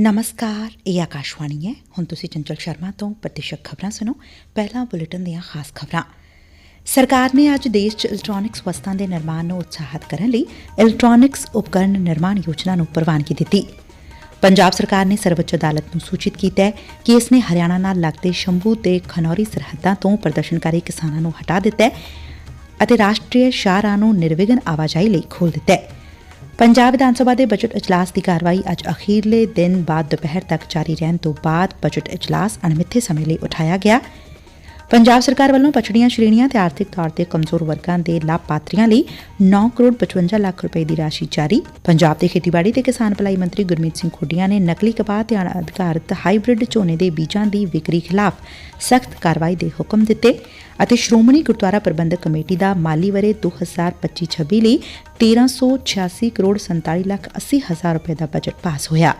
ਨਮਸਕਾਰ, ਇਹ ਆਕਾਸ਼ਵਾਣੀ ਹੈ। ਹੁਣ ਤੁਸੀਂ ਚੰਚਲ ਸ਼ਰਮਾ ਤੋਂ ਪ੍ਰਤੀਸ਼ਤ ਖਬਰਾਂ ਸੁਣੋ। ਪਹਿਲਾਂ ਬੁਲੇਟਿਨ ਦੀਆਂ ਖਾਸ ਖਬਰਾਂ। ਸਰਕਾਰ ਨੇ ਅੱਜ ਦੇਸ਼ 'ਚ ਇਲੈਕਟ੍ਰੋਨਿਕਸ ਵਸਤਾਂ ਦੇ ਨਿਰਮਾਣ ਨੂੰ ਉਤਸ਼ਾਹਿਤ ਕਰਨ ਲਈ ਇਲੈਕਟ੍ਰੋਨਿਕਸ ਉਪਕਰਨ ਨਿਰਮਾਣ ਯੋਜਨਾ ਨੂੰ ਪ੍ਰਵਾਨਗੀ ਦਿੱਤੀ। ਪੰਜਾਬ ਸਰਕਾਰ ਨੇ ਸਰਵਉੱਚ ਅਦਾਲਤ ਨੂੰ ਸੂਚਿਤ ਕੀਤਾ ਹੈ ਕਿ ਇਸ ਨੇ ਹਰਿਆਣਾ ਨਾਲ ਲੱਗਦੇ ਸ਼ੰਭੂ ਤੇ ਖਨੌਰੀ ਸਰਹੱਦਾਂ ਤੋਂ ਪ੍ਰਦਰਸ਼ਨਕਾਰੀ ਕਿਸਾਨਾਂ ਨੂੰ ਹਟਾ ਦਿੱਤਾ ਹੈ ਅਤੇ ਰਾਸ਼ਟਰੀ ਸ਼ਾਹਰਾਹ ਨੂੰ ਨਿਰਵਿਘਨ ਆਵਾਜਾਈ ਲਈ ਖੋਲ੍ਹ ਦਿੱਤਾ ਹੈ। ਪੰਜਾਬ ਵਿਧਾਨ ਸਭਾ ਦੇ ਬਜਟ ਇਜਲਾਸ ਦੀ ਕਾਰਵਾਈ ਅੱਜ ਅਖੀਰਲੇ ਦਿਨ ਬਾਅਦ ਦੁਪਹਿਰ ਤੱਕ ਜਾਰੀ ਰਹਿਣ ਤੋਂ ਬਾਅਦ ਬਜਟ ਇਜਲਾਸ ਅਣਮਿੱਥੇ ਸਮੇਂ ਲਈ ਉਠਾਇਆ ਗਿਆ। ਪੰਜਾਬ ਸਰਕਾਰ ਵੱਲੋਂ ਪਛੜੀਆਂ ਸ਼੍ਰੇਣੀਆਂ ਤੇ ਆਰਥਿਕ ਤੌਰ ਤੇ ਕਮਜ਼ੋਰ ਵਰਗਾਂ ਦੇ ਲਾਭਪਾਤਰੀਆਂ ਲਈ 9 ਕਰੋੜ 55 ਲੱਖ ਰੁਪਏ ਦੀ ਰਾਸ਼ੀ ਜਾਰੀ। ਪੰਜਾਬ ਦੇ ਖੇਤੀਬਾੜੀ ਤੇ ਕਿਸਾਨ ਭਲਾਈ ਮੰਤਰੀ ਗੁਰਮੀਤ ਸਿੰਘ ਖੁੱਡੀਆਂ ਨੇ ਨਕਲੀ ਕਪਾਹ ਤੇ ਅਣਅਧਿਕਾਰਤ ਹਾਈਬ੍ਰਿਡ ਝੋਨੇ ਦੇ ਬੀਜਾਂ ਦੀ ਵਿਕਰੀ ਖਿਲਾਫ ਸਖਤ ਕਾਰਵਾਈ ਦੇ ਹੁਕਮ ਦਿੱਤੇ ਅਤੇ ਸ਼੍ਰੋਮਣੀ ਗੁਰਦੁਆਰਾ ਪ੍ਰਬੰਧਕ ਕਮੇਟੀ ਦਾ ਮਾਲੀ ਵਰੇ 2025-26 ਲਈ 1386 ਕਰੋੜ 47 ਲੱਖ 80 ਹਜ਼ਾਰ ਰੁਪਏ ਦਾ ਬਜਟ ਪਾਸ ਹੋਇਆ।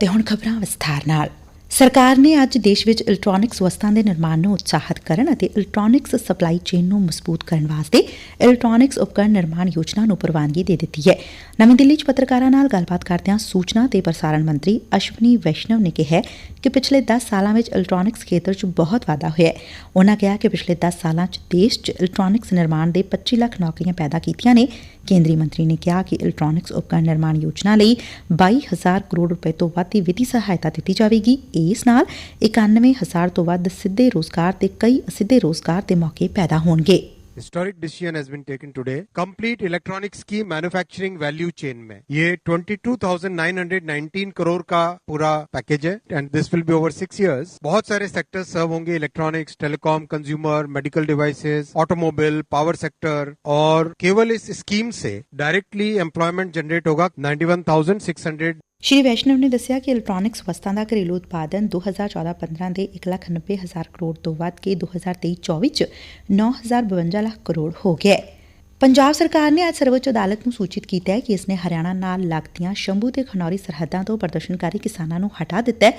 ਤੇ ਹੁਣ ਖਬਰਾਂ ਵਿਸਥਾਰ ਨਾਲ। ਸਰਕਾਰ ਨੇ ਅੱਜ ਦੇਸ਼ ਵਿੱਚ ਇਲੈਕਟ੍ਰੋਨਿਕਸ ਵਸਤਾਂ ਦੇ ਨਿਰਮਾਣ ਨੂੰ ਉਤਸ਼ਾਹਿਤ ਕਰਨ ਅਤੇ ਇਲੈਕਟ੍ਰੋਨਿਕਸ ਸਪਲਾਈ ਚੇਨ ਨੂੰ ਮਜ਼ਬੂਤ ਕਰਨ ਵਾਸਤੇ ਇਲੈਕਟ੍ਰੋਨਿਕਸ ਉਪਕਰਨ ਨਿਰਮਾਣ ਯੋਜਨਾ ਨੂੰ ਪ੍ਰਵਾਨਗੀ ਦੇ ਦਿੱਤੀ ਹੈ। ਨਵੀਂ ਦਿੱਲੀ 'ਚ ਪੱਤਰਕਾਰਾਂ ਨਾਲ ਗੱਲਬਾਤ ਕਰਦਿਆਂ ਸੂਚਨਾ ਤੇ ਪ੍ਰਸਾਰਣ ਮੰਤਰੀ ਅਸ਼ਵਨੀ ਵੈਸ਼ਨਵ ਨੇ ਕਿਹਾ ਕਿ ਪਿਛਲੇ 10 ਸਾਲਾਂ ਵਿੱਚ ਇਲੈਕਟ੍ਰੋਨਿਕਸ ਖੇਤਰ 'ਚ ਬਹੁਤ ਵਾਧਾ ਹੋਇਆ ਹੈ। ਉਨ੍ਹਾਂ ਕਿਹਾ ਕਿ ਪਿਛਲੇ 10 ਸਾਲਾਂ 'ਚ ਦੇਸ਼ 'ਚ ਇਲੈਕਟ੍ਰੋਨਿਕਸ ਨਿਰਮਾਣ ਦੇ 25 ਲੱਖ ਨੌਕਰੀਆਂ ਪੈਦਾ ਕੀਤੀਆਂ ਨੇ। ਕੇਂਦਰੀ ਮੰਤਰੀ ਨੇ ਕਿਹਾ ਕਿ ਇਲੈਕਟ੍ਰੋਨਿਕਸ ਉਪਕਰਨ ਨਿਰਮਾਣ ਯੋਜਨਾ ਲਈ 22000 ਕਰੋੜ ਰੁਪਏ ਤੋਂ ਵੱਧ ਦੀ ਵਿੱਤੀ ਸਹਾਇਤਾ ਦਿੱਤੀ ਜਾਵੇਗੀ। ਇਸ ਨਾਲ 91000 ਤੋਂ ਵੱਧ ਸਿੱਧੇ ਰੋਜ਼ਗਾਰ ਤੇ ਕਈ ਅਸਿੱਧੇ ਰੋਜ਼ਗਾਰ ਦੇ ਮੌਕੇ ਪੈਦਾ ਹੋਣਗੇ historic decision has been taken today complete electronics की मैन्युफैक्चरिंग वैल्यू चेन में ये 22,919 करोड़ का पूरा पैकेज है and this will be over six years बहुत सारे सेक्टर्स सर्व होंगे electronics telecom consumer medical devices automobile power sector और केवल इस स्कीम से डायरेक्टली एम्प्लॉयमेंट जनरेट होगा 91,600 ਸ਼੍ਰੀ ਵੈਸ਼ਨਵ ਨੇ ਦੱਸਿਆ ਕਿ ਇਲੈਕਟ੍ਰੋਨਿਕਸ ਵਸਤਾਂ ਦਾ ਘਰੇਲੂ ਉਤਪਾਦਨ 2014-15 ਦੇ 1,90,000 ਕਰੋੜ ਤੋਂ ਵੱਧ ਕੇ 2023-24 ਚ 9,052 ਲੱਖ ਕਰੋੜ ਹੋ ਗਿਆ ਹੈ। ਪੰਜਾਬ ਸਰਕਾਰ ਨੇ ਅੱਜ ਸਰਵਉੱਚ ਅਦਾਲਤ ਨੂੰ ਸੂਚਿਤ ਕੀਤਾ ਹੈ ਕਿ ਇਸ ਨੇ ਹਰਿਆਣਾ ਨਾਲ ਲੱਗਦੀਆਂ ਸ਼ੰਭੂ ਤੇ ਖਨੌਰੀ ਸਰਹੱਦਾਂ ਤੋਂ ਪ੍ਰਦਰਸ਼ਨਕਾਰੀ ਕਿਸਾਨਾਂ ਨੂੰ ਹਟਾ ਦਿੱਤਾ ਹੈ।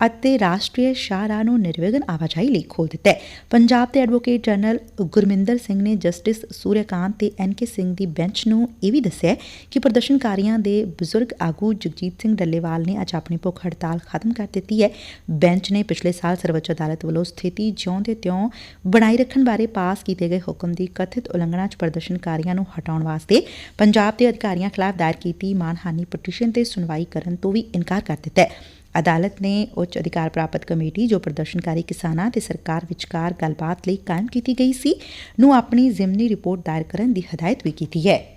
ਅਤੇ ਰਾਸ਼ਟਰੀ ਸ਼ਾਹਰਾਹ ਨੂੰ ਨਿਰਵਿਘਨ ਆਵਾਜਾਈ ਲਈ ਖੋਲ ਦਿੱਤਾ ਹੈ। ਪੰਜਾਬ ਦੇ ਐਡਵੋਕੇਟ ਜਨਰਲ ਗੁਰਮਿੰਦਰ ਸਿੰਘ ਨੇ ਜਸਟਿਸ ਸੂਰਿਆਕਾਂਤ ਤੇ ਐਨ ਕੇ ਸਿੰਘ ਦੀ ਬੈਂਚ ਨੂੰ ਇਹ ਵੀ ਦੱਸਿਆ ਕਿ ਪ੍ਰਦਰਸ਼ਨਕਾਰੀਆਂ ਦੇ ਬਜ਼ੁਰਗ ਆਗੂ ਜਗਜੀਤ ਸਿੰਘ ਡੱਲੇਵਾਲ ਨੇ ਅੱਜ ਆਪਣੀ ਭੁੱਖ ਹੜਤਾਲ ਖਤਮ ਕਰ ਦਿੱਤੀ ਹੈ। ਬੈਂਚ ਨੇ ਪਿਛਲੇ ਸਾਲ ਸਰਵਉੱਚ ਅਦਾਲਤ ਵੱਲੋਂ ਸਥਿਤੀ ਜਿਉਂ ਦੇ ਤਿਉਂ ਬਣਾਈ ਰੱਖਣ ਬਾਰੇ ਪਾਸ ਕੀਤੇ ਗਏ ਹੁਕਮ ਦੀ ਕਥਿਤ ਉਲੰਘਣਾ 'ਚ ਪ੍ਰਦਰਸ਼ਨਕਾਰੀਆਂ ਨੂੰ ਹਟਾਉਣ ਵਾਸਤੇ ਪੰਜਾਬ ਦੇ ਅਧਿਕਾਰੀਆਂ ਖਿਲਾਫ ਦਾਇਰ ਕੀਤੀ ਮਾਨਹਾਨੀ ਪਟੀਸ਼ਨ ਤੇ ਸੁਣਵਾਈ ਕਰਨ ਤੋਂ ਵੀ ਇਨਕਾਰ ਕਰ ਦਿੱਤਾ ਹੈ। ਅਦਾਲਤ ਨੇ ਉੱਚ ਅਧਿਕਾਰ ਪ੍ਰਾਪਤ ਕਮੇਟੀ, ਜੋ ਪ੍ਰਦਰਸ਼ਨਕਾਰੀ ਕਿਸਾਨਾਂ ਤੇ ਸਰਕਾਰ ਵਿਚਕਾਰ ਗੱਲਬਾਤ ਲਈ ਕਾਇਮ ਕੀਤੀ ਗਈ ਸੀ, ਨੂੰ ਆਪਣੀ ਜ਼ਿਮਨੀ ਰਿਪੋਰਟ ਦਾਇਰ ਕਰਨ ਦੀ ਹਦਾਇਤ ਵੀ ਕੀਤੀ ਹੈ।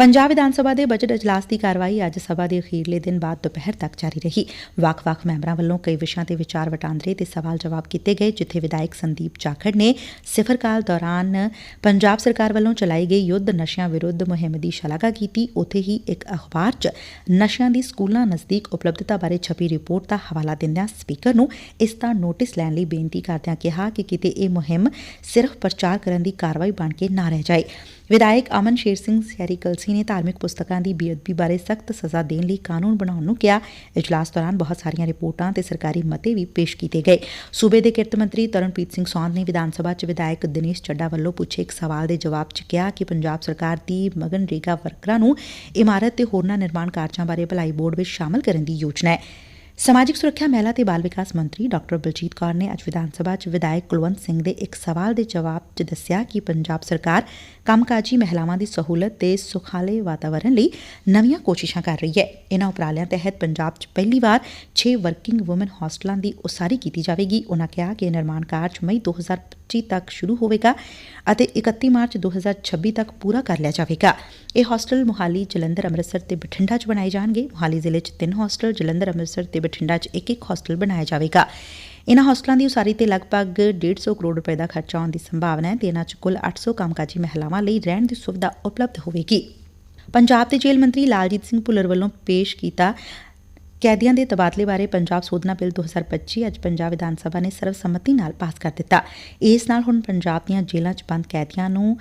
ਪੰਜਾਬ ਵਿਧਾਨ ਸਭਾ ਦੇ ਬਜਟ ਇਜਲਾਸ ਦੀ ਕਾਰਵਾਈ ਅੱਜ ਸਭਾ ਦੇ ਅਖੀਰਲੇ ਦਿਨ ਬਾਅਦ ਦੁਪਹਿਰ ਤੱਕ ਜਾਰੀ ਰਹੀ। ਵੱਖ-ਵੱਖ ਮੈਂਬਰਾਂ ਵੱਲੋਂ ਕਈ ਵਿਸ਼ਿਆਂ ਤੇ ਵਿਚਾਰ ਵਟਾਂਦਰੇ ਤੇ ਸਵਾਲ ਜਵਾਬ ਕੀਤੇ ਗਏ, ਜਿੱਥੇ ਵਿਧਾਇਕ ਸੰਦੀਪ ਜਾਖੜ ਨੇ ਸਿਫਰ ਕਾਲ ਦੌਰਾਨ ਪੰਜਾਬ ਸਰਕਾਰ ਵੱਲੋਂ ਚਲਾਈ ਗਈ ਯੁੱਧ ਨਸ਼ਿਆਂ ਵਿਰੁੱਧ ਮੁਹਿੰਮ ਦੀ ਸ਼ਲਾਘਾ ਕੀਤੀ। ਉੱਥੇ ਹੀ ਇੱਕ ਅਖਬਾਰ 'ਚ ਨਸ਼ਿਆਂ ਦੀ ਸਕੂਲਾਂ ਨਜ਼ਦੀਕ ਉਪਲਬਧਤਾ ਬਾਰੇ ਛਪੀ ਰਿਪੋਰਟ ਦਾ ਹਵਾਲਾ ਦਿੰਦਿਆਂ ਸਪੀਕਰ ਨੂੰ ਇਸ ਦਾ ਨੋਟਿਸ ਲੈਣ ਲਈ ਬੇਨਤੀ ਕਰਦਿਆਂ ਕਿਹਾ ਕਿ ਕਿਤੇ ਇਹ ਮੁਹਿੰਮ ਸਿਰਫ ਪ੍ਰਚਾਰ ਕਰਨ ਦੀ ਕਾਰਵਾਈ ਬਣ ਕੇ ਨਾ ਰਹਿ ਜਾਏ। ਵਿਧਾਇਕ ਅਮਨ ਸ਼ੇਰ ਸਿੰਘ ਸਿਆਰੀ ਕਲਸੀ ਨੇ ਧਾਰਮਿਕ ਪੁਸਤਕਾਂ ਦੀ ਬੇਅਦਬੀ ਬਾਰੇ ਸਖਤ ਸਜ਼ਾ ਦੇਣ ਲਈ ਕਾਨੂੰਨ ਬਣਾਉਣ ਨੂੰ ਕਿਹਾ। ਇਜਲਾਸ ਦੌਰਾਨ ਬਹੁਤ ਸਾਰੀਆਂ ਰਿਪੋਰਟਾਂ ਤੇ ਸਰਕਾਰੀ ਮਤੇ ਵੀ ਪੇਸ਼ ਕੀਤੇ ਗਏ। ਸੂਬੇ ਦੇ ਕਿਰਤ ਮੰਤਰੀ ਤਰਨਪ੍ਰੀਤ ਸਿੰਘ ਸੌਂਦ ਨੇ ਵਿਧਾਨ ਸਭਾ 'ਚ ਵਿਧਾਇਕ ਦਿਨੇਸ਼ ਚੱਡਾ ਵੱਲੋਂ ਪੁੱਛੇ ਇੱਕ ਸਵਾਲ ਦੇ ਜਵਾਬ 'ਚ ਕਿਹਾ ਕਿ ਪੰਜਾਬ ਸਰਕਾਰ ਦੀ ਮਗਨ ਰੇਗਾ ਵਰਕਰਾਂ ਨੂੰ ਇਮਾਰਤ ਤੇ ਹੋਰਨਾਂ ਨਿਰਮਾਣ ਕਾਰਜਾਂ ਬਾਰੇ ਭਲਾਈ ਬੋਰਡ ਵਿੱਚ ਸ਼ਾਮਲ ਕਰਨ ਦੀ ਯੋਜਨਾ ਹੈ। ਸਮਾਜਿਕ ਸੁਰੱਖਿਆ ਮਹਿਲਾ ਤੇ ਬਾਲ ਵਿਕਾਸ ਮੰਤਰੀ ਡਾਕਟਰ ਬਲਜੀਤ ਕੌਰ ਨੇ ਅੱਜ ਵਿਧਾਨ ਸਭਾ 'ਚ ਵਿਧਾਇਕ ਕੁਲਵੰਤ ਸਿੰਘ ਦੇ ਇੱਕ ਸਵਾਲ ਦੇ ਜਵਾਬ 'ਚ ਦੱਸਿਆ ਕਿ ਪੰਜਾਬ ਸਰਕਾਰ ਕੰਮਕਾਜੀ ਮਹਿਲਾਵਾਂ ਦੀ ਸਹੂਲਤ ਤੇ ਸੁਖਾਲੇ ਵਾਤਾਵਰਣ ਲਈ ਨਵੀਆਂ ਕੋਸ਼ਿਸ਼ਾਂ ਕਰ ਰਹੀ ਹੈ। ਇਨ੍ਹਾਂ ਉਪਰਾਲਿਆਂ ਤਹਿਤ ਪੰਜਾਬ 'ਚ ਪਹਿਲੀ ਵਾਰ 6 ਵਰਕਿੰਗ ਔਮਨ ਹੋਸਟਲਾਂ ਦੀ ਉਸਾਰੀ ਕੀਤੀ ਜਾਵੇਗੀ। ਉਨ੍ਹਾਂ ਕਿਹਾ ਕਿ ਨਿਰਮਾਣ ਕਾਰਜ ਮਈ 2025 ਤੱਕ ਸ਼ੁਰੂ ਹੋਵੇਗਾ ਅਤੇ 31 ਮਾਰਚ 2026 ਤੱਕ ਪੂਰਾ ਕਰ ਲਿਆ ਜਾਵੇਗਾ। ਇਹ ਹੋਸਟਲ ਮੁਹਾਲੀ ਜਲੰਧਰ ਅੰਮ੍ਰਿਤਸਰ ਤੇ ਬਠਿੰਡਾ 'ਚ ਬਣਾਏ ਜਾਣਗੇ। ਮੁਹਾਲੀ ਜ਼ਿਲ੍ਹੇ 'ਚ ਤਿੰਨ ਹੋਸਟਲ ਜਲੰਧਰ, ਅੰਮ੍ਰਿਤਸਰ ਤੇ ਬਠਿੰਡਾ 'ਚ ਇੱਕ ਇੱਕ ਹੋਸਟਲ ਬਣਾਇਆ ਜਾਵੇਗਾ। ਇਨ੍ਹਾਂ ਹੋਸਟਲਾਂ ਦੀ ਉਸਾਰੀ ਤੇ ਲਗਭਗ 150 ਕਰੋੜ ਰੁਪਏ ਦਾ ਖਰਚਾ ਆਉਣ ਦੀ ਸੰਭਾਵਨਾ ਹੈ ਤੇ ਇਨ੍ਹਾਂ 'ਚ ਕੁੱਲ 800 ਕੰਮਕਾਜੀ ਮਹਿਲਾਵਾਂ ਲਈ ਰਹਿਣ ਦੀ ਸੁਵਿਧਾ ਉਪਲਬਧ ਹੋਵੇਗੀ। ਪੰਜਾਬ ਦੇ ਜੇਲ੍ਹ ਮੰਤਰੀ ਲਾਲਜੀਤ ਸਿੰਘ ਭੁੱਲਰ ਵੱਲੋਂ ਪੇਸ਼ ਕੀਤਾ ਕੈਦੀਆਂ ਦੇ ਤਬਾਦਲੇ ਬਾਰੇ ਪੰਜਾਬ ਸੋਧਨਾ ਬਿੱਲ 2025 ਅੱਜ ਪੰਜਾਬ ਵਿਧਾਨ ਸਭਾ ਨੇ ਸਰਵਸੰਮਤੀ ਨਾਲ ਪਾਸ ਕਰ ਦਿੱਤਾ। ਇਸ ਨਾਲ ਹੁਣ ਪੰਜਾਬ ਦੀਆਂ ਜੇਲ੍ਹਾਂ 'ਚ ਬੰਦ ਕੈਦੀਆਂ ਨੂੰ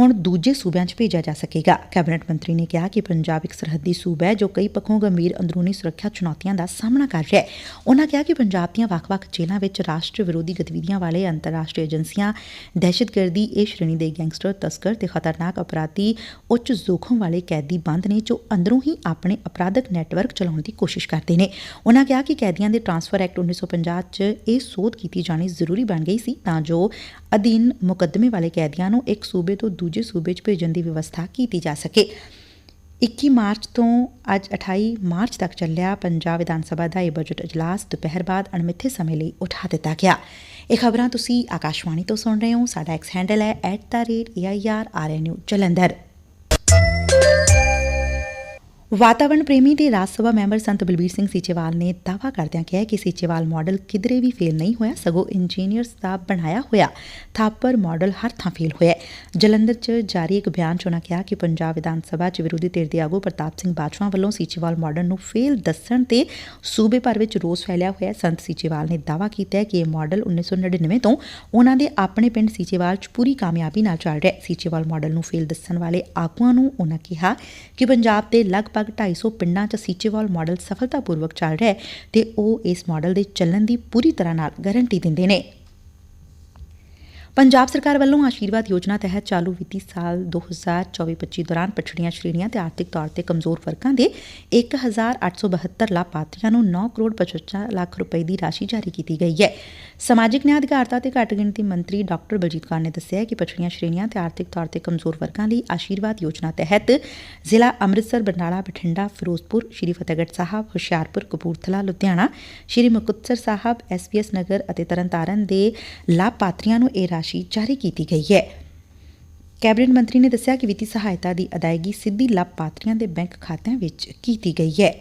ਹੁਣ ਦੂਜੇ ਸੂਬਿਆਂ 'ਚ ਭੇਜਿਆ ਜਾ ਸਕੇਗਾ। ਕੈਬਨਿਟ ਮੰਤਰੀ ਨੇ ਕਿਹਾ ਕਿ ਪੰਜਾਬ ਇੱਕ ਸਰਹੱਦੀ ਸੂਬਾ ਹੈ ਜੋ ਕਈ ਪੱਖੋਂ ਗੰਭੀਰ ਅੰਦਰੂਨੀ ਸੁਰੱਖਿਆ ਚੁਣੌਤੀਆਂ ਦਾ ਸਾਹਮਣਾ ਕਰ ਰਿਹਾ ਹੈ। ਉਨਾਂ ਕਿਹਾ ਕਿ ਪੰਜਾਬ ਦੀਆਂ ਵੱਖ-ਵੱਖ ਜੇਲ੍ਹਾਂ ਵਿੱਚ ਰਾਸ਼ਟਰ ਵਿਰੋਧੀ ਗਤੀਵਿਧੀਆਂ ਵਾਲੇ ਅੰਤਰਰਾਸ਼ਟਰੀ ਏਜੰਸੀਆਂ, ਦਹਿਸ਼ਤਗਰਦੀ, ਇਹ ਸ਼੍ਰੇਣੀ ਦੇ ਗੈਂਗਸਟਰ, ਤਸਕਰ ਤੇ ਖਤਰਨਾਕ ਅਪਰਾਧੀ ਉੱਚ ਜ਼ੋਖਮ ਵਾਲੇ ਕੈਦੀ ਬੰਦ ਨੇ ਜੋ ਅੰਦਰੋਂ ਹੀ ਆਪਣੇ ਅਪਰਾਧਕ ਨੈਟਵਰਕ ਚਲਾਉਣ ਦੀ ਕੋਸ਼ਿਸ਼ ਕਰਦੇ ਨੇ। ਉਨ੍ਹਾਂ ਕਿਹਾ ਕਿ ਕੈਦੀਆਂ ਦੇ ਟਰਾਂਸਫਰ ਐਕਟ 1950 'ਚ ਇਹ ਸੋਧ ਕੀਤੀ ਜਾਣੀ ਜ਼ਰੂਰੀ ਬਣ ਗਈ ਸੀ ਤਾਂ ਜੋ ਅਧੀਨ ਮੁਕੱਦਮੇ ਵਾਲੇ ਕੈਦੀਆਂ ਨੂੰ ਇੱਕ ਸੂਬੇ ਤੋਂ ਦੂਜੇ ਸੂਬੇ 'ਚ ਭੇਜਣ ਦੀ ਵਿਵਸਥਾ ਕੀਤੀ ਜਾ ਸਕੇ। 21 ਮਾਰਚ ਤੋਂ ਅੱਜ 28 ਮਾਰਚ ਤੱਕ ਚੱਲਿਆ ਪੰਜਾਬ ਵਿਧਾਨ ਸਭਾ ਦਾ ਇਹ ਬਜਟ ਇਜਲਾਸ ਦੁਪਹਿਰ ਬਾਅਦ ਅਣਮਿੱਥੇ ਸਮੇਂ ਲਈ ਉਠਾ ਦਿੱਤਾ ਗਿਆ। ਇਹ ਖਬਰਾਂ ਤੁਸੀਂ ਆਕਾਸ਼ਵਾਣੀ ਤੋਂ ਸੁਣ ਰਹੇ ਹੋ। ਸਾਡਾ ਐਕਸ ਹੈਂਡਲ ਹੈ @airrnu ਜਲੰਧਰ। ਵਾਤਾਵਰਣ ਪ੍ਰੇਮੀ ਤੇ ਰਾਜ ਸਭਾ ਮੈਂਬਰ ਸੰਤ ਬਲਬੀਰ ਸਿੰਘ ਸੀਚੇਵਾਲ ਨੇ ਦਾਅਵਾ ਕਰਦਿਆਂ ਕਿਹਾ ਕਿ ਸੀਚੇਵਾਲ ਮਾਡਲ ਕਿਧਰੇ ਵੀ ਫੇਲ ਨਹੀਂ ਹੋਇਆ, ਸਗੋਂ ਇੰਜੀਨੀਅਰਸ ਦਾ ਬਣਾਇਆ ਹੋਇਆ ਥਾਪਰ ਮਾਡਲ ਹਰ ਥਾਂ ਫੇਲ ਹੋਇਆ ਜਲੰਧਰ 'ਚ ਜਾਰੀ ਇੱਕ ਬਿਆਨ 'ਚ ਉਨ੍ਹਾਂ ਕਿਹਾ ਕਿ ਪੰਜਾਬ ਵਿਧਾਨ ਸਭਾ 'ਚ ਵਿਰੋਧੀ ਧਿਰ ਦੇ ਆਗੂ ਪ੍ਰਤਾਪ ਸਿੰਘ ਬਾਜਵਾ ਵੱਲੋਂ ਸੀਚੇਵਾਲ ਮਾਡਲ ਨੂੰ ਫੇਲ ਦੱਸਣ ਤੇ ਸੂਬੇ ਭਰ ਵਿੱਚ ਰੋਸ ਫੈਲਿਆ ਹੋਇਆ ਸੰਤ ਸੀਚੇਵਾਲ ਨੇ ਦਾਅਵਾ ਕੀਤਾ ਕਿ ਇਹ ਮਾਡਲ 1999 ਤੋਂ ਉਨ੍ਹਾਂ ਦੇ ਆਪਣੇ ਪਿੰਡ ਸੀਚੇਵਾਲ 'ਚ ਪੂਰੀ ਕਾਮਯਾਬੀ ਨਾਲ ਚੱਲ ਰਿਹਾ ਹੈ। ਸੀਚੇਵਾਲ ਮਾਡਲ ਨੂੰ ਫੇਲ ਦੱਸਣ ਵਾਲੇ ਆਗੂਆਂ ਨੂੰ ਉਨ੍ਹਾਂ ਕਿਹਾ ਕਿ ਪੰਜਾਬ ਦੇ ਲਗਭਗ 250 ਪਿੰਡਾਂ 'ਚ ਸੀਚੇਵਾਲ ਮਾਡਲ ਸਫਲਤਾਪੂਰਵਕ ਚੱਲ ਰਿਹਾ ਹੈ ਤੇ ਉਹ ਇਸ ਮਾਡਲ ਦੇ ਚੱਲਣ ਦੀ ਪੂਰੀ ਤਰ੍ਹਾਂ ਨਾਲ ਗਾਰੰਟੀ ਦਿੰਦੇ ਨੇ। ਪੰਜਾਬ ਸਰਕਾਰ ਵੱਲੋਂ ਆਸ਼ੀਰਵਾਦ ਯੋਜਨਾ ਤਹਿਤ ਚਾਲੂ ਵਿੱਤੀ ਸਾਲ 2024-25 ਦੌਰਾਨ ਪਛੜੀਆਂ ਸ਼੍ਰੇਣੀਆਂ ਤੇ ਆਰਥਿਕ ਤੌਰ ਤੇ ਕਮਜ਼ੋਰ ਵਰਗਾਂ ਦੇ 1872 ਲਾਭਪਾਤਰੀਆਂ ਨੂੰ 9 ਕਰੋੜ 55 ਲੱਖ ਰੁਪਏ ਦੀ ਰਾਸ਼ੀ ਜਾਰੀ ਕੀਤੀ ਗਈ ਹੈ। ਸਮਾਜਿਕ ਨਿਆਂ ਅਧਿਕਾਰਤਾ ਤੇ ਘੱਟ ਗਿਣਤੀ ਮੰਤਰੀ ਡਾਕਟਰ ਬਲਜੀਤ ਕੌਰ ਨੇ ਦੱਸਿਆ ਕਿ ਪਛੜੀਆਂ ਸ਼੍ਰੇਣੀਆਂ ਤੇ ਆਰਥਿਕ ਤੌਰ ਤੇ ਕਮਜ਼ੋਰ ਵਰਗਾਂ ਲਈ ਆਸ਼ੀਰਵਾਦ ਯੋਜਨਾ ਤਹਿਤ ਜ਼ਿਲ੍ਹਾ ਅੰਮ੍ਰਿਤਸਰ, ਬਰਨਾਲਾ, ਬਠਿੰਡਾ, ਫਿਰੋਜ਼ਪੁਰ, ਸ਼੍ਰੀ ਫਤਿਹਗੜ੍ਹ ਸਾਹਿਬ, ਹੁਸ਼ਿਆਰਪੁਰ, ਕਪੂਰਥਲਾ, ਲੁਧਿਆਣਾ, ਸ਼੍ਰੀ ਮੁਕਤਸਰ ਸਾਹਿਬ ਐਸਪੀਐਸ ਨਗਰ ਅਤੇ ਤਰਨਤਾਰਨ ਦੇ ਲਾਭਪਾਤਰੀਆਂ ਨੂੰ ਇਹ ਰਾਸ਼ੀ ਜਾਰੀ ਕੀਤੀ ਗਈ ਹੈ। ਕੈਬਨਿਟ ਮੰਤਰੀ ਨੇ ਦੱਸਿਆ ਕਿ ਵਿੱਤੀ ਸਹਾਇਤਾ ਦੀ ਅਦਾਇਗੀ ਸਿੱਧੀ ਲਾਭਪਾਤਰੀਆਂ ਦੇ ਬੈਂਕ ਖਾਤਿਆਂ ਵਿੱਚ ਕੀਤੀ ਗਈ ਹੈ।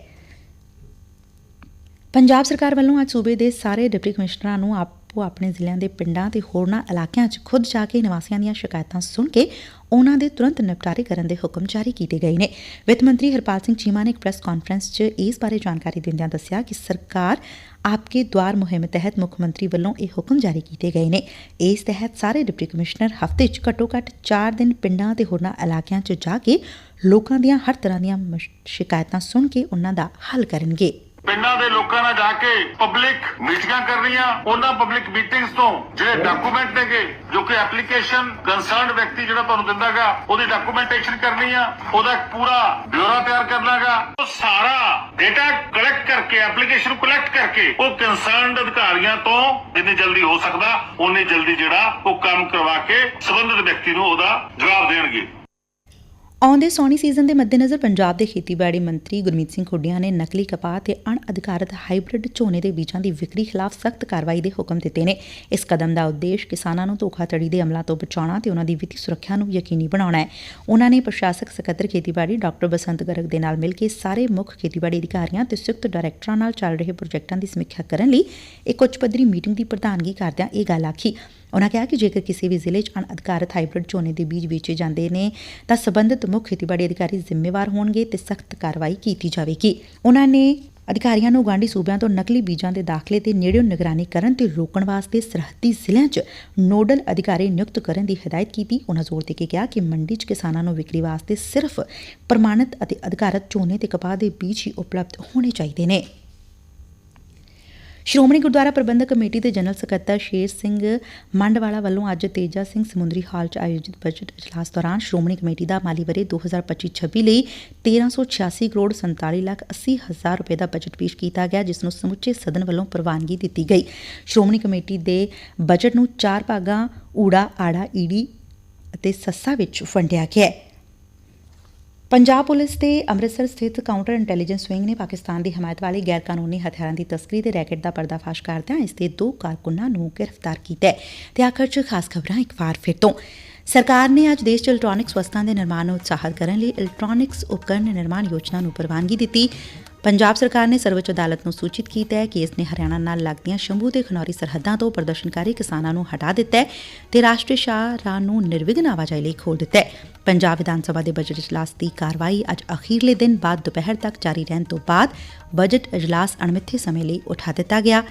ਪੰਜਾਬ ਸਰਕਾਰ ਵੱਲੋਂ ਅੱਜ ਸੂਬੇ ਦੇ ਸਾਰੇ ਡਿਪਟੀ ਕਮਿਸ਼ਨਰਾਂ ਨੂੰ ਆਪੋ ਆਪਣੇ ਜ਼ਿਲ੍ਹਿਆਂ ਦੇ ਪਿੰਡਾਂ ਤੇ ਹੋਰਨਾਂ ਇਲਾਕਿਆਂ 'ਚ ਖੁਦ ਜਾ ਕੇ ਨਿਵਾਸੀਆਂ ਦੀਆਂ ਸ਼ਿਕਾਇਤਾਂ ਸੁਣ ਕੇ ਉਨ੍ਹਾਂ ਦੇ ਤੁਰੰਤ ਨਿਪਟਾਰੇ ਕਰਨ ਦੇ ਹੁਕਮ ਜਾਰੀ ਕੀਤੇ ਗਏ ਨੇ। ਵਿੱਤ ਮੰਤਰੀ ਹਰਪਾਲ ਸਿੰਘ ਚੀਮਾ ਨੇ ਇੱਕ ਪ੍ਰੈਸ ਕਾਨਫਰੰਸ 'ਚ ਇਸ ਬਾਰੇ ਜਾਣਕਾਰੀ ਦਿੰਦਿਆਂ ਦੱਸਿਆ ਕਿ ਸਰਕਾਰ ਆਪਕੇ ਦਵਾਰ ਮੁਹਿੰਮ ਤਹਿਤ ਮੁੱਖ ਮੰਤਰੀ ਵੱਲੋਂ ਇਹ ਹੁਕਮ ਜਾਰੀ ਕੀਤੇ ਗਏ ਨੇ। ਇਸ ਤਹਿਤ ਸਾਰੇ ਡਿਪਟੀ ਕਮਿਸ਼ਨਰ ਹਫ਼ਤੇ 'ਚ ਘੱਟੋ-ਘੱਟ 4 ਦਿਨ ਪਿੰਡਾਂ ਤੇ ਹੋਰਨਾਂ ਇਲਾਕਿਆਂ 'ਚ ਜਾ ਕੇ ਲੋਕਾਂ ਦੀਆਂ ਹਰ ਤਰ੍ਹਾਂ ਦੀਆਂ ਸ਼ਿਕਾਇਤਾਂ ਸੁਣ ਕੇ ਉਨ੍ਹਾਂ ਦਾ ਹੱਲ ਕਰਨਗੇ। ਪਿੰਡਾਂ ਦੇ ਲੋਕਾਂ ਨਾਲ ਜਾ ਕੇ ਪਬਲਿਕ ਮੀਟਿੰਗਾਂ ਕਰਨੀਆਂ ਉਹਨਾਂ ਪਬਲਿਕ ਮੀਟਿੰਗਸ ਤੋਂ ਜਿਹੜੇ ਡਾਕੂਮੈਂਟ ਨੇਗੇ ਜੋ ਕਿ ਐਪਲੀਕੇਸ਼ਨ ਕੰਸਰਨਡ ਵਿਅਕਤੀ ਜਿਹੜਾ ਤੁਹਾਨੂੰ ਦਿੰਦਾਗਾ ਉਹਦੀ ਡਾਕੂਮੈਂਟੇਸ਼ਨ ਕਰਨੀ ਆ ਉਹਦਾ ਪੂਰਾ ਬਿਊਰੋ ਤਿਆਰ ਕਰਨਾਗਾ ਉਹ ਸਾਰਾ ਡਾਟਾ ਕਲੈਕਟ ਕਰਕੇ ਐਪਲੀਕੇਸ਼ਨ ਕਲੈਕਟ ਕਰਕੇ ਉਹ ਕੰਸਰਨਡ ਅਧਿਕਾਰੀਆਂ ਤੋਂ ਜਿੰਨੀ ਜਲਦੀ ਹੋ ਸਕਦਾ ਉਨੀ ਜਲਦੀ ਜਿਹੜਾ ਉਹ ਕੰਮ ਕਰਵਾ ਕੇ ਸੰਬੰਧਿਤ ਵਿਅਕਤੀ ਨੂੰ ਉਹਦਾ ਜਵਾਬ ਦੇਣਗੇ। ਆਉਂਦੇ ਸੌਣੀ ਸੀਜ਼ਨ ਦੇ ਮੱਦੇਨਜ਼ਰ ਪੰਜਾਬ ਦੇ ਖੇਤੀਬਾੜੀ ਮੰਤਰੀ ਗੁਰਮੀਤ ਸਿੰਘ ਖੁੱਡੀਆਂ ਨੇ ਨਕਲੀ ਕਪਾਹ ਤੇ ਅਣਅਧਿਕਾਰਤ ਹਾਈਬ੍ਰਿਡ ਝੋਨੇ ਦੇ ਬੀਜਾਂ ਦੀ ਵਿਕਰੀ ਖਿਲਾਫ ਸਖਤ ਕਾਰਵਾਈ ਦੇ ਹੁਕਮ ਦਿੱਤੇ ਨੇ। ਇਸ ਕਦਮ ਦਾ ਉਦੇਸ਼ ਕਿਸਾਨਾਂ ਨੂੰ ਧੋਖਾਧੜੀ ਦੇ ਅਮਲਾਂ ਤੋਂ ਬਚਾਉਣਾ ਤੇ ਉਹਨਾਂ ਦੀ ਵਿੱਤੀ ਸੁਰੱਖਿਆ ਨੂੰ ਯਕੀਨੀ ਬਣਾਉਣਾ ਹੈ। ਉਹਨਾਂ ਨੇ ਪ੍ਰਸ਼ਾਸਕ ਸਕੱਤਰ ਖੇਤੀਬਾੜੀ ਡਾਕਟਰ ਬਸੰਤ ਗਰਗ ਦੇ ਨਾਲ ਮਿਲ ਕੇ ਸਾਰੇ ਮੁੱਖ ਖੇਤੀਬਾੜੀ ਅਧਿਕਾਰੀਆਂ ਤੇ ਸੰਯੁਕਤ ਡਾਇਰੈਕਟਰਾਂ ਨਾਲ ਚੱਲ ਰਹੇ ਪ੍ਰੋਜੈਕਟਾਂ ਦੀ ਸਮੀਖਿਆ ਕਰਨ ਲਈ ਇੱਕ ਉੱਚ ਪੱਧਰੀ ਮੀਟਿੰਗ ਦੀ ਪ੍ਰਧਾਨਗੀ ਕਰਦਿਆਂ ਇਹ ਗੱਲ ਆਖੀ। ਉਨ੍ਹਾਂ ਕਿਹਾ ਕਿ ਜੇਕਰ ਕਿਸੇ ਵੀ ਜ਼ਿਲ੍ਹੇ 'ਚ ਅਣਅਧਿਕਾਰਤ ਹਾਈਬ੍ਰਿਡ ਝੋਨੇ ਦੇ ਬੀਜ ਵੇਚੇ ਜਾਂਦੇ ਨੇ, ਤਾਂ ਸਬੰਧਤ ਮੁੱਖ ਖੇਤੀਬਾੜੀ ਅਧਿਕਾਰੀ ਜ਼ਿੰਮੇਵਾਰ ਹੋਣਗੇ ਤੇ ਸਖਤ ਕਾਰਵਾਈ ਕੀਤੀ ਜਾਵੇਗੀ। ਉਨ੍ਹਾਂ ਨੇ ਅਧਿਕਾਰੀਆਂ ਨੂੰ ਗਾਂਢੀ ਸੂਬਿਆਂ ਤੋਂ ਨਕਲੀ ਬੀਜਾਂ ਦੇ ਦਾਖਲੇ ਤੇ ਨੇੜਿਓਂ ਨਿਗਰਾਨੀ ਕਰਨ ਤੇ ਰੋਕਣ ਵਾਸਤੇ ਸਰਹੱਦੀ ਜ਼ਿਲ੍ਹਿਆਂ 'ਚ ਨੋਡਲ ਅਧਿਕਾਰੀ ਨਿਯੁਕਤ ਕਰਨ ਦੀ ਹਦਾਇਤ ਕੀਤੀ। ਉਨ੍ਹਾਂ ਜ਼ੋਰ ਦੇ ਕੇ ਕਿਹਾ ਕਿ ਮੰਡੀ 'ਚ ਕਿਸਾਨਾਂ ਨੂੰ ਵਿਕਰੀ ਵਾਸਤੇ ਸਿਰਫ ਪ੍ਰਮਾਣਿਤ ਅਤੇ ਅਧਿਕਾਰਤ ਝੋਨੇ ਤੇ ਕਪਾਹ ਦੇ ਬੀਜ ਹੀ ਉਪਲਬਧ ਹੋਣੇ ਚਾਹੀਦੇ ਨੇ। ਸ਼੍ਰੋਮਣੀ ਗੁਰਦੁਆਰਾ ਪ੍ਰਬੰਧਕ ਕਮੇਟੀ ਦੇ ਜਨਰਲ ਸਕੱਤਰ ਸ਼ੇਰ ਸਿੰਘ ਮੰਡਵਾਲਾ ਵੱਲੋਂ ਅੱਜ ਤੇਜਾ ਸਿੰਘ ਸਮੁੰਦਰੀ ਹਾਲ 'ਚ ਆਯੋਜਿਤ ਬਜਟ ਇਜਲਾਸ ਦੌਰਾਨ ਸ਼੍ਰੋਮਣੀ ਕਮੇਟੀ ਦਾ ਮਾਲੀ ਵਰੇ 2025-26 ਲਈ 1386 ਕਰੋੜ 47 ਲੱਖ 80 ਹਜ਼ਾਰ ਰੁਪਏ ਦਾ ਬਜਟ ਪੇਸ਼ ਕੀਤਾ ਗਿਆ, ਜਿਸ ਨੂੰ ਸਮੁੱਚੇ ਸਦਨ ਵੱਲੋਂ ਪ੍ਰਵਾਨਗੀ ਦਿੱਤੀ ਗਈ। ਸ਼੍ਰੋਮਣੀ ਕਮੇਟੀ ਦੇ ਬਜਟ ਨੂੰ ਚਾਰ ਭਾਗਾਂ ਊੜਾ ਆੜਾ ਈੜੀ ਅਤੇ ਸੱਸਾ ਵਿੱਚ ਵੰਡਿਆ ਗਿਆ ਹੈ। ਪੰਜਾਬ ਪੁਲਿਸ ਦੇ ਅੰਮ੍ਰਿਤਸਰ ਸਥਿਤ ਕਾਊਂਟਰ ਇੰਟੈਲੀਜੈਂਸ ਵਿੰਗ ਨੇ ਪਾਕਿਸਤਾਨ ਦੀ ਹਮਾਇਤ ਵਾਲੇ ਗੈਰ ਕਾਨੂੰਨੀ ਹਥਿਆਰਾਂ ਦੀ ਤਸਕਰੀ ਦੇ ਰੈਕੇਟ ਦਾ ਪਰਦਾਫਾਸ਼ ਕਰਦਿਆਂ ਇਸ ਦੇ ਦੋ ਕਾਰਕੁਨਾਂ ਨੂੰ ਗ੍ਰਿਫਤਾਰ ਕੀਤਾ ਹੈ ਤੇ ਆਖਰ 'ਚ ਖਾਸ ਖਬਰਾਂ ਇੱਕ ਵਾਰ ਫਿਰ ਤੋਂ। ਸਰਕਾਰ ਨੇ ਅੱਜ ਦੇਸ਼ 'ਚ ਇਲੈਕਟ੍ਰੋਨਿਕਸ ਵਸਤਾਂ ਦੇ ਨਿਰਮਾਣ ਨੂੰ ਉਤਸ਼ਾਹਿਤ ਕਰਨ ਲਈ ਇਲੈਕਟ੍ਰੋਨਿਕਸ ਉਪਕਰਨ ਨਿਰਮਾਣ ਯੋਜਨਾ ਨੂੰ ਪ੍ਰਵਾਨਗੀ ਦਿੱਤੀ। ਪੰਜਾਬ ਸਰਕਾਰ ਨੇ ਸਰਵਉੱਚ ਅਦਾਲਤ ਨੂੰ ਸੂਚਿਤ ਕੀਤਾ ਹੈ ਕਿ ਇਸ ਨੇ ਹਰਿਆਣਾ ਨਾਲ ਲੱਗਦੀਆਂ ਸ਼ੰਭੂ ਤੇ ਖਨੌਰੀ ਸਰਹੱਦਾਂ ਤੋਂ ਪ੍ਰਦਰਸ਼ਨਕਾਰੀ ਕਿਸਾਨਾਂ ਨੂੰ ਹਟਾ ਦਿੱਤਾ ਹੈ ਤੇ ਰਾਸ਼ਟਰੀ ਸ਼ਾਹਰਾਹ ਨੂੰ ਨਿਰਵਿਘਨ ਆਵਾਜਾਈ ਲਈ ਖੋਲ ਦਿੱਤਾ ਹੈ। ਪੰਜਾਬ ਵਿਧਾਨ ਸਭਾ ਦੇ ਬਜਟ ਇਜਲਾਸ ਦੀ ਕਾਰਵਾਈ ਅੱਜ ਅਖੀਰਲੇ ਦਿਨ ਬਾਅਦ ਦੁਪਹਿਰ ਤੱਕ ਜਾਰੀ ਰਹਿਣ ਤੋਂ ਬਾਅਦ ਬਜਟ ਇਜਲਾਸ ਅਣਮਿੱਥੇ ਸਮੇਂ ਲਈ ਉਠਾ ਦਿੱਤਾ ਗਿਆ।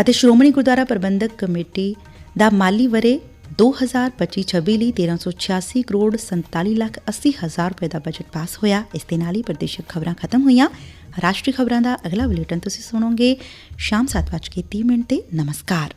ਅਤੇ ਸ਼੍ਰੋਮਣੀ ਗੁਰਦੁਆਰਾ ਪ੍ਰਬੰਧਕ ਕਮੇਟੀ ਦਾ ਮਾਲੀ ਵਰੇ 2025-26 ਲਈ 1386 ਕਰੋੜ 47 ਲੱਖ 80 ਹਜ਼ਾਰ ਰੁਪਏ ਦਾ ਬਜਟ ਪਾਸ ਹੋਇਆ। ਇਸ ਦੇ ਨਾਲ ਹੀ ਪ੍ਰਦੇਸ਼ਕ ਖਬਰਾਂ ਖਤਮ ਹੋਈਆਂ। ਰਾਸ਼ਟਰੀ ਖਬਰਾਂ ਦਾ ਅਗਲਾ ਬੁਲੇਟਿਨ ਤੁਸੀਂ ਸੁਣੋਗੇ ਸ਼ਾਮ 7:30 ਮਿੰਟ ਤੇ। ਨਮਸਕਾਰ।